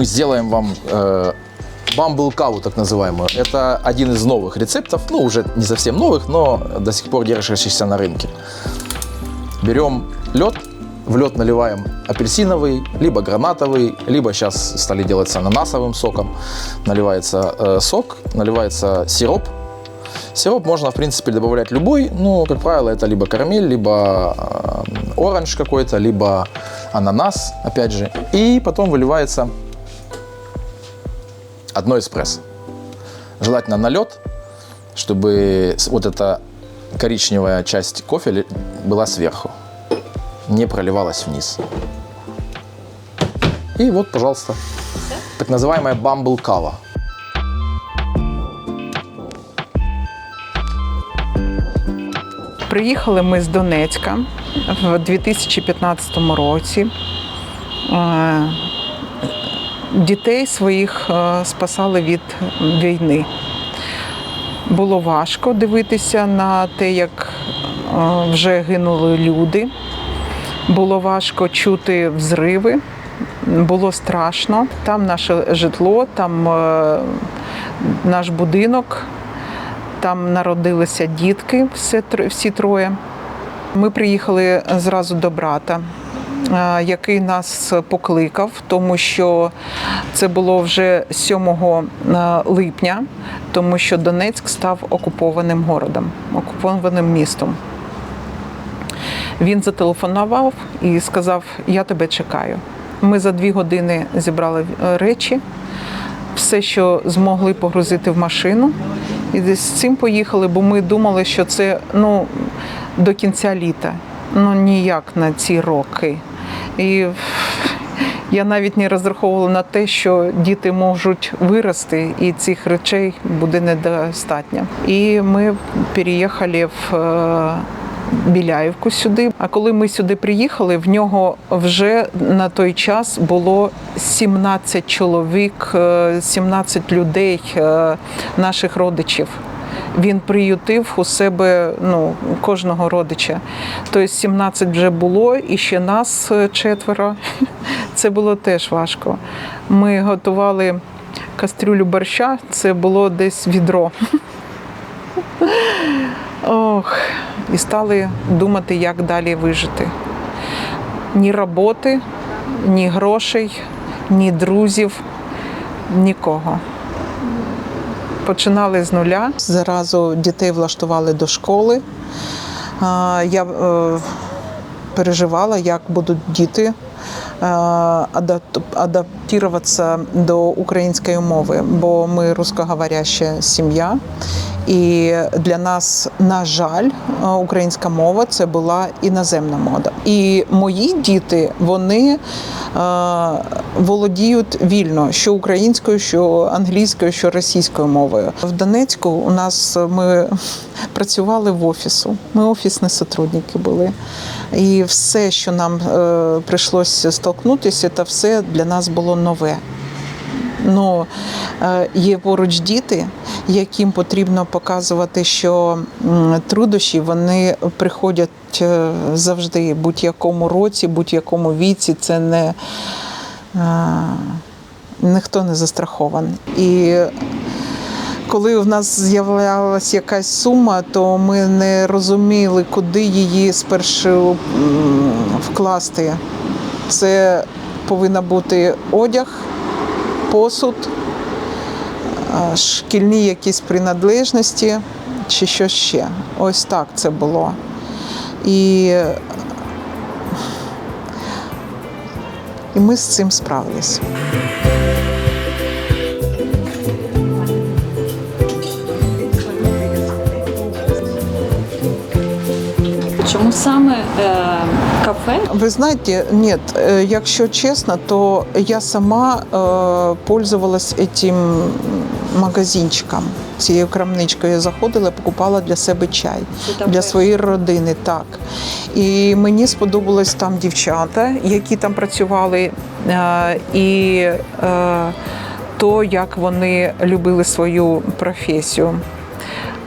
мы сделаем вам э, бамбл каву, так называемую. Это один из новых рецептов, ну, уже не совсем новых, но до сих пор держащихся на рынке. Берем лед, в лед наливаем апельсиновый, либо гранатовый, либо сейчас стали делать с ананасовым соком. Наливается э, сок, наливается сироп. Сироп можно, в принципе, добавлять любой, но, как правило, это либо карамель, либо э, оранж какой-то, либо ананас, опять же. И потом выливается одно эспрессо. Желательно на лед, чтобы с- вот эта коричневая часть кофе ле- была сверху, не проливалась вниз. И вот, пожалуйста, так называемая бамбл кава. Приїхали ми з Донецька в 2015 році. Дітей своїх е, спасали від війни. Було важко дивитися на те, як е, вже гинули люди. Було важко чути взриви, було страшно. Там наше житло, там е, наш будинок, там народилися дітки, всі троє. Ми приїхали зразу до брата, який нас покликав, тому що це було вже 7 е, липня, тому що Донецьк став окупованим городом, окупованим містом. Він зателефонував і сказав: Я тебе чекаю. Ми за дві години зібрали е, речі, все, що змогли погрузити в машину. І з цим поїхали, бо ми думали, що це ну, до кінця літа, ну ніяк на ці роки. І я навіть не розраховувала на те, що діти можуть вирости, і цих речей буде недостатньо. І ми переїхали в е, Біляївку сюди. А коли ми сюди приїхали, в нього вже на той час було 17 чоловік, е, 17 людей, е, наших родичів. Він приютив у себе ну, кожного родича. Тобто 17 вже було, і ще нас е, четверо. Це було теж важко. Ми готували кастрюлю борща, це було десь відро. Ох, і стали думати, як далі вижити. Ні роботи, ні грошей, ні друзів, нікого. Починали з нуля. Зразу дітей влаштували до школи. Я е, переживала, як будуть діти е, адап- адаптуватися до української мови, бо ми русскоговоряща сім'я. І для нас, на жаль, е, українська мова це була іноземна мода. І мої діти вони е, володіють вільно що українською, що англійською, що російською мовою. В Донецьку у нас ми працювали в офісу. Ми офісні сотрудники були. І все, що нам прийшлося столкнутися, це все для нас було нове. Ну, е, є поруч діти, яким потрібно показувати, що м, труднощі вони приходять е, завжди, будь-якому році, будь-якому віці. Це не е, ніхто не застрахований. І коли в нас з'являлася якась сума, то ми не розуміли, куди її спершу вкласти. Це повинна бути одяг, посуд, шкільні якісь принадлежності чи що ще. Ось так це було. І, і ми з цим справились. Чому саме е, кафе? Ви знаєте, ні, е, якщо чесно, то я сама е, пользувалась цим магазинчиком, цією крамничкою. Я заходила, покупала для себе чай для своєї родини. Так. І мені сподобалось там дівчата, які там працювали, е, і е, то, як вони любили свою професію.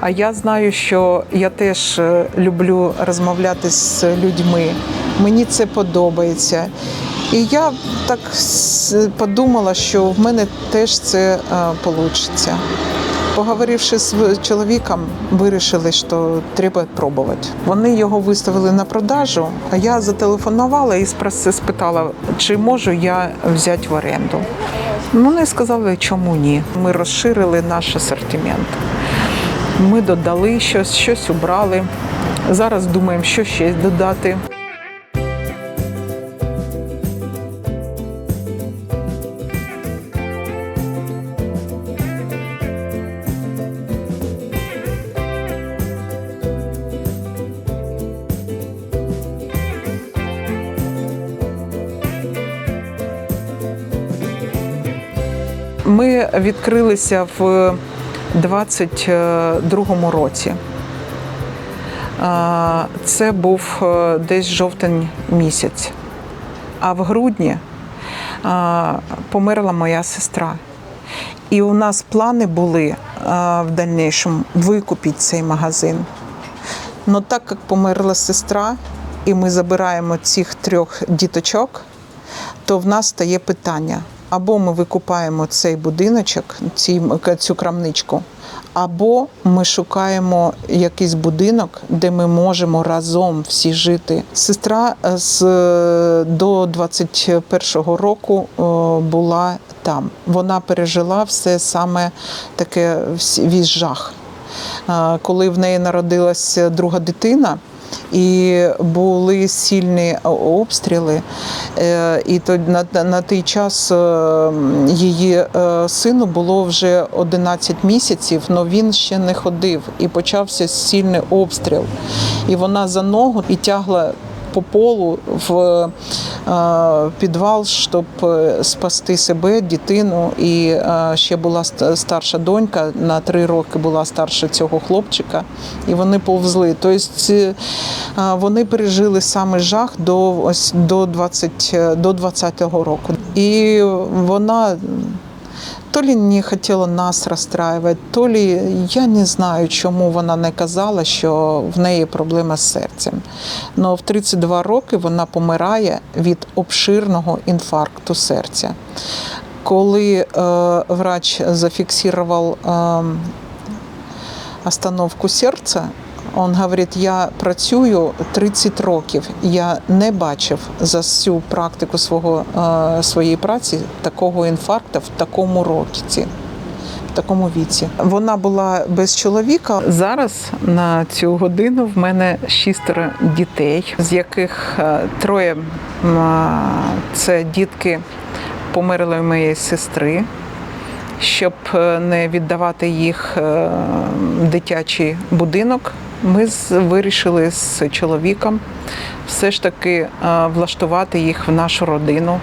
А я знаю, що я теж е, люблю розмовляти з людьми. Мені це подобається. І я так подумала, що в мене теж це вийде. Поговоривши з чоловіком, вирішили, що треба пробувати. Вони його виставили на продажу, а я зателефонувала і спитала, чи можу я взяти в оренду. Ну, вони сказали, чому ні. Ми розширили наш асортимент. Ми додали щось, щось убрали. Зараз думаємо, що ще додати. Ми відкрилися в 22-му році. Це був е, десь жовтень місяць. А в грудні померла моя сестра. І у нас плани були в дальнішому викупити цей магазин. Ну так як померла сестра, і ми забираємо цих трьох діточок, то в нас стає питання: або ми викупаємо цей будиночок, цю крамничку, або ми шукаємо якийсь будинок, де ми можемо разом всі жити. Сестра е, з до 21-го року е, була там. Вона пережила все саме таке весь жах. Е, Коли в неї народилася друга дитина. І були сильні обстріли, Е, і на той час е, її е, сину було вже 11 місяців, але він ще не ходив. І почався сильний обстріл. І вона за ногу і тягла по полу в е, підвал, щоб е, спасти себе, дитину. І е, ще була старша донька, на три роки була старша цього хлопчика, і вони повзли. Тобто вони пережили саме жах до ось до 20, е, до 20-го року. І вона. То лі не хотіла нас розстраювати, то лі я не знаю, чому вона не казала, що в неї проблема з серцем. Але в 32 роки вона помирає від обширного інфаркту серця. Коли е, врач зафіксував е, остановку серця, він говорить, я працюю 30 років. Я не бачив за всю практику свого, е, своєї праці такого інфаркту в такому році. В такому віці вона була без чоловіка. Зараз на цю годину в мене шістеро дітей, з яких е, троє це дітки померлої моєї сестри щоб е, не віддавати їх е, дитячий будинок, ми вирішили з чоловіком все ж таки е, влаштувати їх в нашу родину,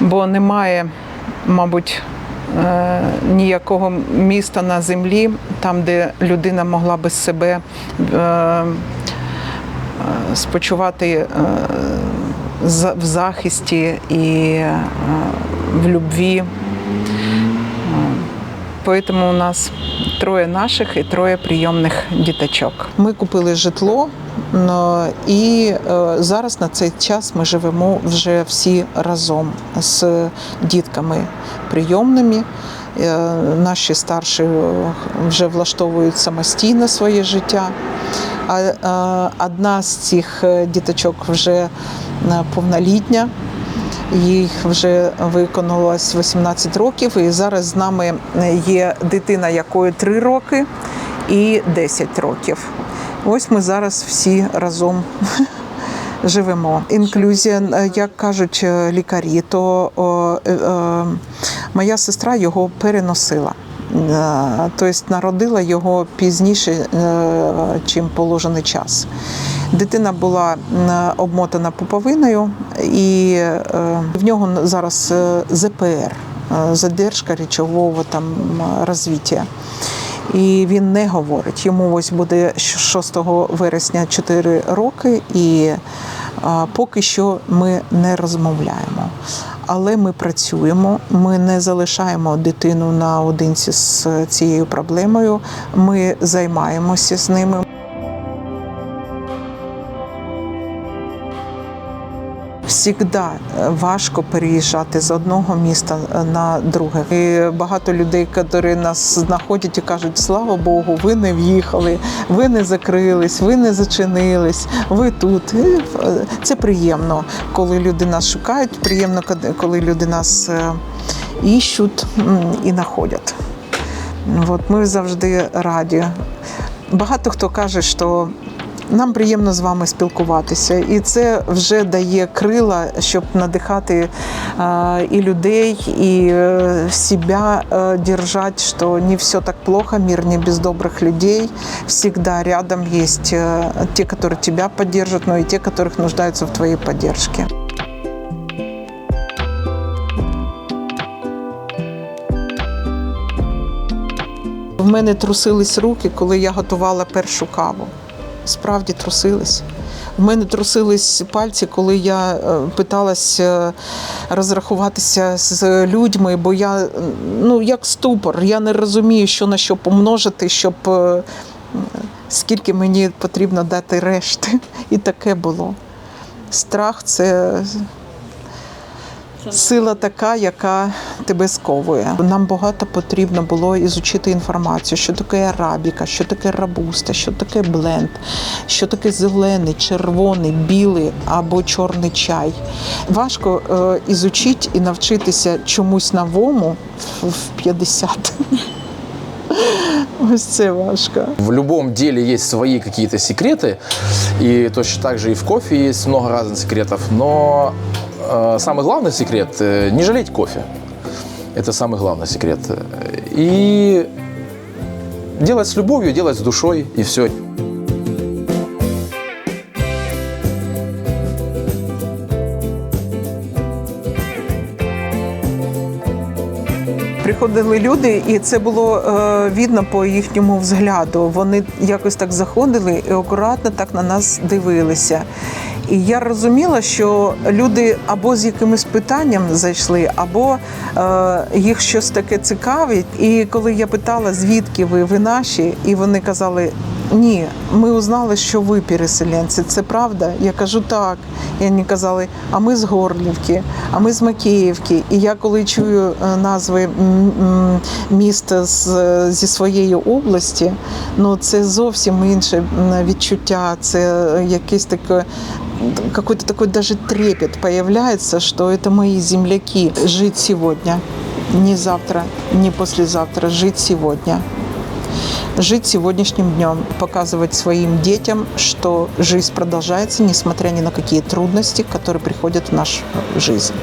бо немає, мабуть, е, ніякого міста на землі, там, де людина могла би себе е, спочувати в захисті і в любві. Тому у нас троє наших і троє прийомних діточок. Ми купили житло, і е, зараз на цей час ми живемо вже всі разом з дітками прийомними. Е, Наші старші е, вже влаштовують самостійно своє життя. А одна з цих діточок вже повнолітня. Їх вже виконалось 18 років, і зараз з нами є дитина, якої 3 роки і 10 років. Ось ми зараз всі разом живемо. Інклюзія, е, як кажуть е, лікарі, то о, е, е, моя сестра його переносила. Тобто народила його пізніше, чим положений час. Дитина була обмотана пуповиною, і е, в нього зараз е, ЗПР, е, задержка речового там розвиття. І він не говорить. Йому ось буде 6 вересня 4 роки, і поки що ми не розмовляємо. Але ми працюємо, ми не залишаємо дитину наодинці з цією проблемою. Ми займаємося з ними. Завжди важко переїжджати з одного міста е, на друге. І багато людей, які нас знаходять і кажуть, слава Богу, ви не в'їхали, ви не закрились, ви не зачинились, ви тут. І, е, Це приємно, коли люди нас шукають, приємно, коли люди нас е, іщуть і знаходять. От ми завжди раді. Багато хто каже, що нам приємно з вами спілкуватися, і це вже дає крила, щоб надихати е, і людей, і е, себя е, держать, що не все так плохо, мир не без добрых людей. Всегда рядом есть э, те, которые тебя поддержат, но и те, которых нуждаются в твоей поддержке. В мене трусились руки, коли я готувала першу каву. Справді трусились. В мене трусились пальці, коли я питалася е, розрахуватися з людьми, бо я ну як ступор, я не розумію, що на що помножити, щоб е, скільки мені потрібно дати решти. І таке було. Страх це сила така, яка тебе сковує. Нам багато потрібно було ізучити інформацію, що таке арабіка, що таке рабуста, що таке бленд, що таке зелений, червоний, білий або чорний чай. Важко е, ізучити і навчитися чомусь новому в в 50. Ось це важко. В любом деле есть свои какие-то секреты, и точно так же и в кофе есть много разных секретов, но э, самый главный секрет э, не жалеть кофе. Это самый главный секрет. И делать с любовью, делать с душой, и все. Приходили люди, і це було е, видно по їхньому взгляду. Вони якось так заходили і акуратно так на нас дивилися. І я розуміла, що люди або з якимось питанням зайшли, або е, їх щось таке цікавить. І коли я питала, звідки ви, ви наші, і вони казали. Ні, ми узнали, що ви переселенці. Це правда? Я кажу так. І вони казали, а ми з Горлівки, а ми з Макіївки. І я коли чую е, назви м, м, міста з, зі своєї області, ну це зовсім інше м, відчуття. Це якесь таке. Какой-то такой даже трепет появляется, что это мои земляки. Жить сегодня, не завтра, не послезавтра, жить сегодня жить сегодняшним днем, показывать своим детям, что жизнь продолжается, несмотря ни на какие трудности, которые приходят в нашу жизнь.